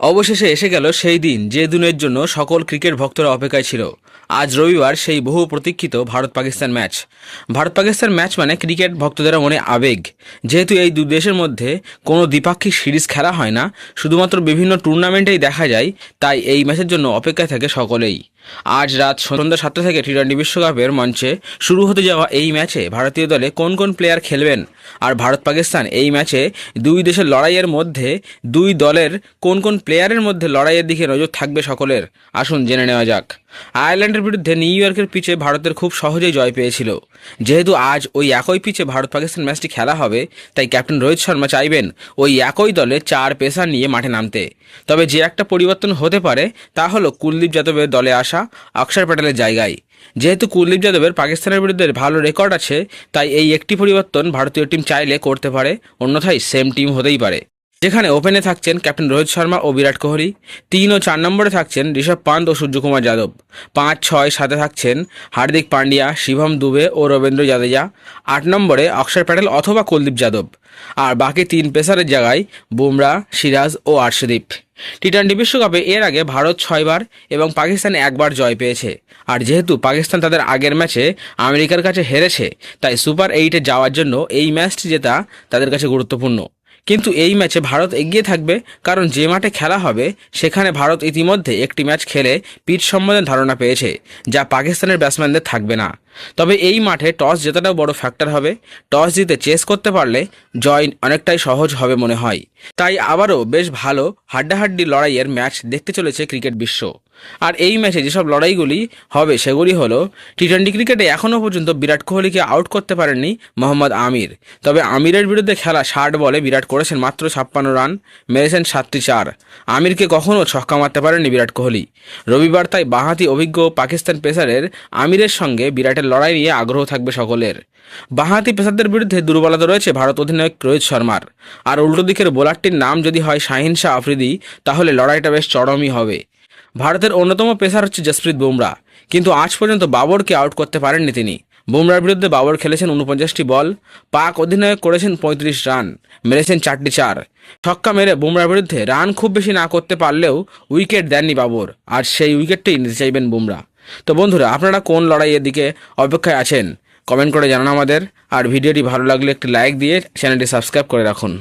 অবশেষে এসে গেল সেই দিন, যে দিনের জন্য সকল ক্রিকেট ভক্তরা অপেক্ষায় ছিল। আজ রবিবার সেই বহু প্রতীক্ষিত ভারত পাকিস্তান ম্যাচ। ভারত পাকিস্তান ম্যাচ মানে ক্রিকেট ভক্তদের মনে আবেগ। যেহেতু এই দু দেশের মধ্যে কোনো দ্বিপাক্ষিক সিরিজ খেলা হয় না, শুধুমাত্র বিভিন্ন টুর্নামেন্টেই দেখা যায়, তাই এই ম্যাচের জন্য অপেক্ষায় থাকে সকলেই। আজ রাত সন্ধ্যা সাতটা থেকে টি টোয়েন্টি বিশ্বকাপের মঞ্চে শুরু হতে যাওয়া এই ম্যাচে ভারতীয় দলে কোন কোন প্লেয়ার খেলবেন? আর ভারত পাকিস্তান এই ম্যাচে দুই দেশের লড়াইয়ের মধ্যে দুই দলের কোন কোন প্লেয়ারের মধ্যে লড়াইয়ের দিকে নজর থাকবে সকলের। আসুন জেনে নেওয়া যাক। আয়ারল্যান্ডের বিরুদ্ধে নিউ ইয়র্কের পিচে ভারতের খুব সহজেই জয় পেয়েছিল। যেহেতু আজ ওই একই পিচে ভারত পাকিস্তান ম্যাচটি খেলা হবে, তাই ক্যাপ্টেন রোহিত শর্মা চাইবেন ওই একই দলে চার পেসার নিয়ে মাঠে নামতে। তবে যে একটা পরিবর্তন হতে পারে, তা হলো কুলদীপ যাদবের দলে আসা অক্ষর প্যাটেলের জায়গায়। যেহেতু কুলদীপ যাদবের পাকিস্তানের বিরুদ্ধে ভালো রেকর্ড আছে, তাই এই একটি পরিবর্তন ভারতীয় টিম চাইলে করতে পারে, অন্যথায় সেম টিম হতেই পারে। যেখানে ওপেনে থাকছেন ক্যাপ্টেন রোহিত শর্মা ও বিরাট কোহলি, তিন ও চার নম্বরে থাকছেন ঋষভ পান্ত ও সূর্যকুমার যাদব, পাঁচ, ছয় সাথে থাকছেন হার্দিক পান্ডিয়া শিবম দুবে ও রবীন্দ্র জাদেজা, আট নম্বরে অক্ষর প্যাটেল অথবা কুলদীপ যাদব, আর বাকি তিন পেসারের জায়গায় বুমরা, সিরাজ ও আর্শদীপ। টি টোয়েন্টি বিশ্বকাপে এর আগে ভারত ছয়বার এবং পাকিস্তান একবার জয় পেয়েছে, আর যেহেতু পাকিস্তান তাদের আগের ম্যাচে আমেরিকার কাছে হেরেছে, তাই সুপার এইটে যাওয়ার জন্য এই ম্যাচটি জেতা তাদের কাছে গুরুত্বপূর্ণ। কিন্তু এই ম্যাচে ভারত এগিয়ে থাকবে কারণ যে মাঠে খেলা হবে, সেখানে ভারত ইতিমধ্যে একটি ম্যাচ খেলে পিচ সম্বন্ধে ধারণা পেয়েছে, যা পাকিস্তানের ব্যাটসম্যানদের থাকবে না। তবে এই মাঠে টস জেতাটাও বড় ফ্যাক্টর হবে। টস জিতে চেস করতে পারলে জয় অনেকটাই সহজ হবে মনে হয়। তাই আবারও বেশ ভালো হাড্ডাহাড্ডি লড়াইয়ের ম্যাচ দেখতে চলেছে ক্রিকেট বিশ্ব। আর এই ম্যাচে যেসব লড়াইগুলি হবে, সেগুলি হলো টি টোয়েন্টি ক্রিকেটে এখনও পর্যন্ত বিরাট কোহলিকে আউট করতে পারেননি মোহাম্মদ আমির। তবে আমিরের বিরুদ্ধে খেলা ষাট বলে বিরাট করেছেন মাত্র ছাপ্পান্ন রান, মেরেছেন সাতটি চার। আমিরকে কখনও ছক্কা মারতে পারেননি বিরাট কোহলি। রবিবার তাই বাঁহাতি অভিজ্ঞ পাকিস্তান পেসারের আমিরের সঙ্গে বিরাটের লড়াই নিয়ে আগ্রহ থাকবে সকলের। বাঁহাতি পেসারদের বিরুদ্ধে দুর্বলতা রয়েছে ভারত অধিনায়ক রোহিত শর্মার। আর উল্টো দিকের বোলারটির নাম যদি হয় শাহিন শাহ আফ্রিদি, তাহলে লড়াইটা বেশ চরমই হবে। ভারতের অন্যতম পেসার হচ্ছে জসপ্রীত বুমরা। কিন্তু আজ পর্যন্ত বাবরকে আউট করতে পারেননি তিনি। বুমরার বিরুদ্ধে বাবর খেলেছেন উনপঞ্চাশটি বল, পাক অধিনায়ক করেছেন পঁয়ত্রিশ রান, মেরেছেন চারটি চার। ছক্কা মেরে বুমরার বিরুদ্ধে রান খুব বেশি না করতে পারলেও উইকেট দেননি বাবর, আর সেই উইকেটটাই নিতে চাইবেন বুমরা। তো বন্ধুরা, আপনারা কোন লড়াইয়ের দিকে অপেক্ষায় আছেন? কমেন্ট করে জানান আমাদের। আর ভিডিওটি ভালো লাগলে একটি লাইক দিয়ে চ্যানেলটি সাবস্ক্রাইব করে রাখুন।